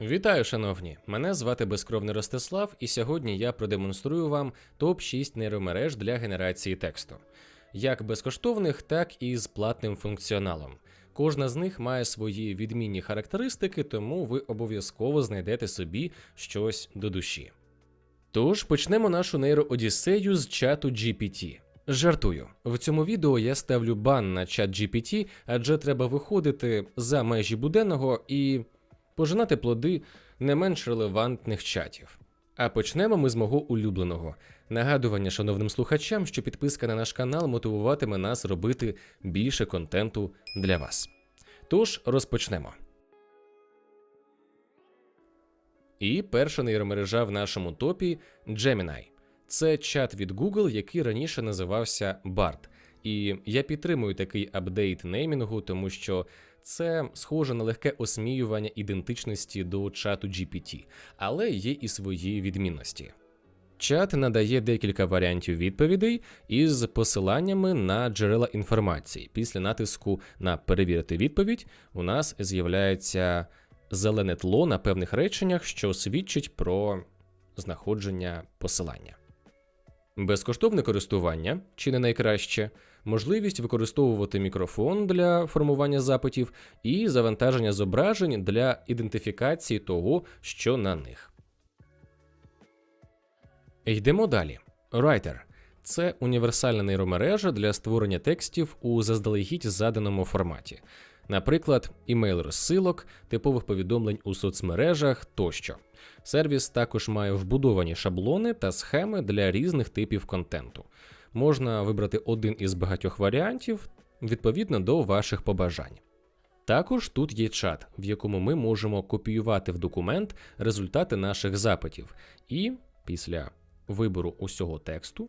Вітаю, шановні! Мене звати Безкровний Ростислав, і сьогодні я продемонструю вам топ-6 нейромереж для генерації тексту, як безкоштовних, так і з платним функціоналом. Кожна з них має свої відмінні характеристики, тому ви обов'язково знайдете собі щось до душі. Тож почнемо нашу нейроодіссею з чату GPT. Жартую, в цьому відео я ставлю бан на чат GPT, адже треба виходити за межі буденного і пожинати плоди не менш релевантних чатів. А почнемо ми з мого улюбленого нагадування шановним слухачам, що підписка на наш канал мотивуватиме нас робити більше контенту для вас. Тож розпочнемо. І перша нейромережа в нашому топі Gemini. Це чат від Google, який раніше називався BART. І я підтримую такий апдейт неймінгу, тому що це схоже на легке осміювання ідентичності до чату GPT, але є і свої відмінності. Чат надає декілька варіантів відповідей із посиланнями на джерела інформації. Після натиску на перевірити відповідь у нас з'являється зелене тло на певних реченнях, що свідчить про знаходження посилання. Безкоштовне користування чи не найкраще, можливість використовувати мікрофон для формування запитів і завантаження зображень для ідентифікації того, що на них. Йдемо далі. Writer – це універсальна нейромережа для створення текстів у заздалегідь заданому форматі, наприклад, імейл розсилок, типових повідомлень у соцмережах тощо. Сервіс також має вбудовані шаблони та схеми для різних типів контенту. Можна вибрати один із багатьох варіантів відповідно до ваших побажань. Також тут є чат, в якому ми можемо копіювати в документ результати наших запитів, і після вибору усього тексту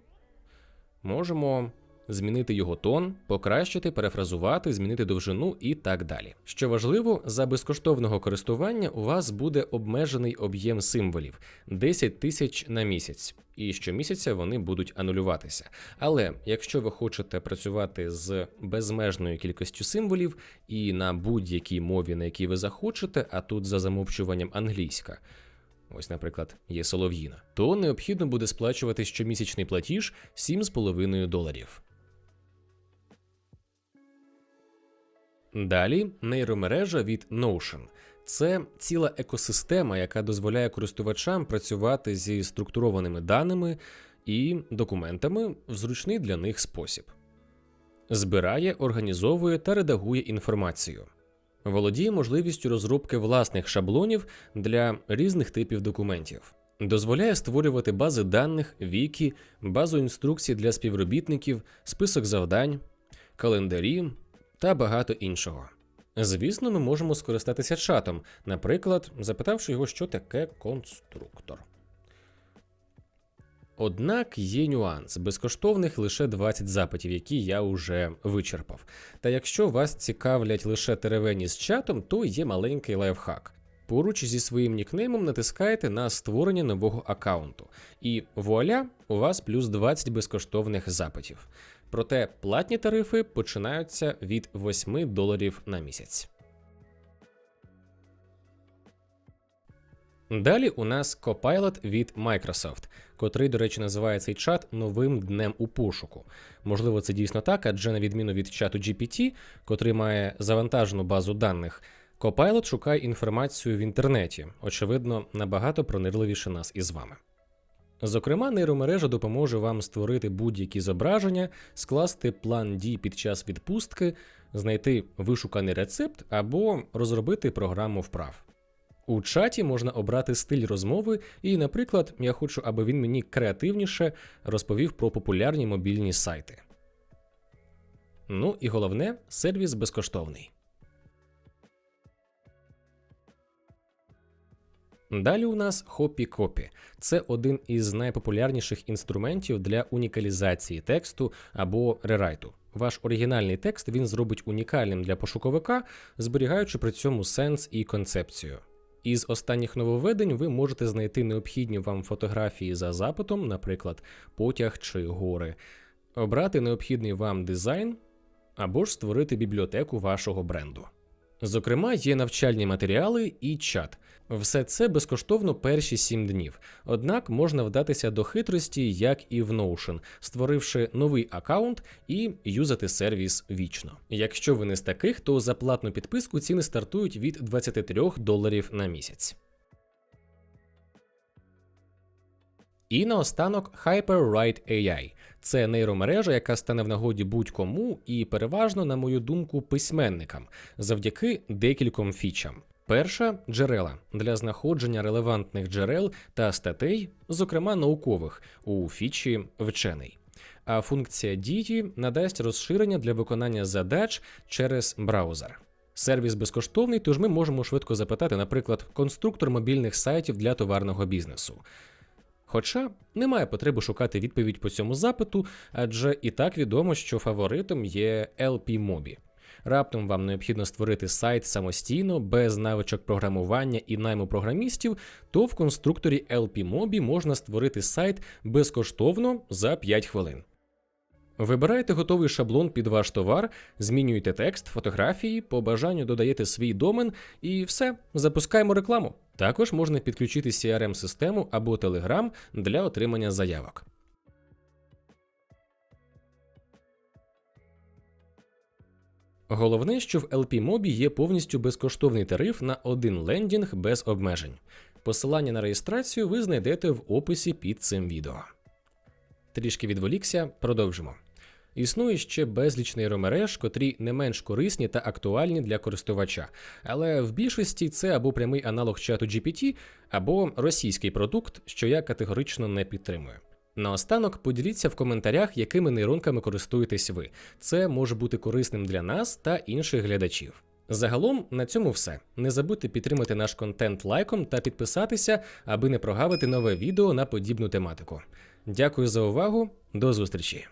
можемо змінити його тон, покращити, перефразувати, змінити довжину і так далі. Що важливо, за безкоштовного користування у вас буде обмежений об'єм символів 10 тисяч на місяць, і щомісяця вони будуть анулюватися. Але якщо ви хочете працювати з безмежною кількістю символів і на будь-якій мові, на якій ви захочете, а тут за замовчуванням англійська. Ось, наприклад, є солов'їна, то необхідно буде сплачувати щомісячний платіж 7,5 доларів. Далі нейромережа від Notion. Це ціла екосистема, яка дозволяє користувачам працювати зі структурованими даними і документами в зручний для них спосіб. Збирає, організовує та редагує інформацію. Володіє можливістю розробки власних шаблонів для різних типів документів. Дозволяє створювати бази даних, віки, базу інструкцій для співробітників, список завдань, календарі та багато іншого. Звісно, ми можемо скористатися чатом, наприклад, запитавши його, що таке конструктор. Однак є нюанс безкоштовних лише 20 запитів, які я вже вичерпав. Та якщо вас цікавлять лише теревені з чатом, то є маленький лайфхак. Поруч зі своїм нікнеймом натискаєте на створення нового аккаунту, і вуаля, у вас плюс 20 безкоштовних запитів. Проте платні тарифи починаються від 8 доларів на місяць. Далі у нас Copilot від Microsoft, котрий, до речі, називає цей чат новим днем у пошуку. Можливо, це дійсно так, адже на відміну від чату GPT, котрий має завантажену базу даних, Copilot шукає інформацію в інтернеті, очевидно, набагато пронирливіше нас із вами. Зокрема, нейромережа допоможе вам створити будь-які зображення, скласти план дій під час відпустки, знайти вишуканий рецепт або розробити програму вправ. У чаті можна обрати стиль розмови, і, наприклад, я хочу, аби він мені креативніше розповів про популярні мобільні сайти. Ну і головне, сервіс безкоштовний. Далі у нас HoppyCopy. Це один із найпопулярніших інструментів для унікалізації тексту або рерайту. Ваш оригінальний текст він зробить унікальним для пошуковика, зберігаючи при цьому сенс і концепцію. Із останніх нововведень ви можете знайти необхідні вам фотографії за запитом, наприклад, потяг чи гори, обрати необхідний вам дизайн або ж створити бібліотеку вашого бренду. Зокрема, є навчальні матеріали і чат. Все це безкоштовно перші 7 днів. Однак можна вдатися до хитрості, як і в Notion, створивши новий аккаунт і юзати сервіс вічно. Якщо ви не з таких, то за платну підписку ціни стартують від 23 доларів на місяць. І наостанок HyperWrite AI. Це нейромережа, яка стане в нагоді будь-кому і переважно, на мою думку, письменникам завдяки декільком фічам. Перша джерела для знаходження релевантних джерел та статей, зокрема наукових, у фічі вчений. А функція дії надасть розширення для виконання задач через браузер. Сервіс безкоштовний, тож ми можемо швидко запитати, наприклад, конструктор мобільних сайтів для товарного бізнесу. Хоча немає потреби шукати відповідь по цьому запиту, адже і так відомо, що фаворитом є LP-Mobi. Раптом вам необхідно створити сайт самостійно, без навичок програмування і найму програмістів, то в конструкторі LP-Mobi можна створити сайт безкоштовно за 5 хвилин. Вибираєте готовий шаблон під ваш товар, змінюєте текст, фотографії, по бажанню додаєте свій домен і все, запускаємо рекламу. Також можна підключити CRM-систему або Telegram для отримання заявок. Головне, що в LP-Mobi є повністю безкоштовний тариф на один лендінг без обмежень. Посилання на реєстрацію ви знайдете в описі під цим відео. Трішки відволікся, продовжимо. Існує ще безліч нейромереж, котрі не менш корисні та актуальні для користувача, але в більшості це або прямий аналог чату GPT, або російський продукт, що я категорично не підтримую. Наостанок поділіться в коментарях, якими нейронками користуєтесь ви. Це може бути корисним для нас та інших глядачів. Загалом на цьому все. Не забудьте підтримати наш контент лайком та підписатися, аби не прогавити нове відео на подібну тематику. Дякую за увагу, до зустрічі!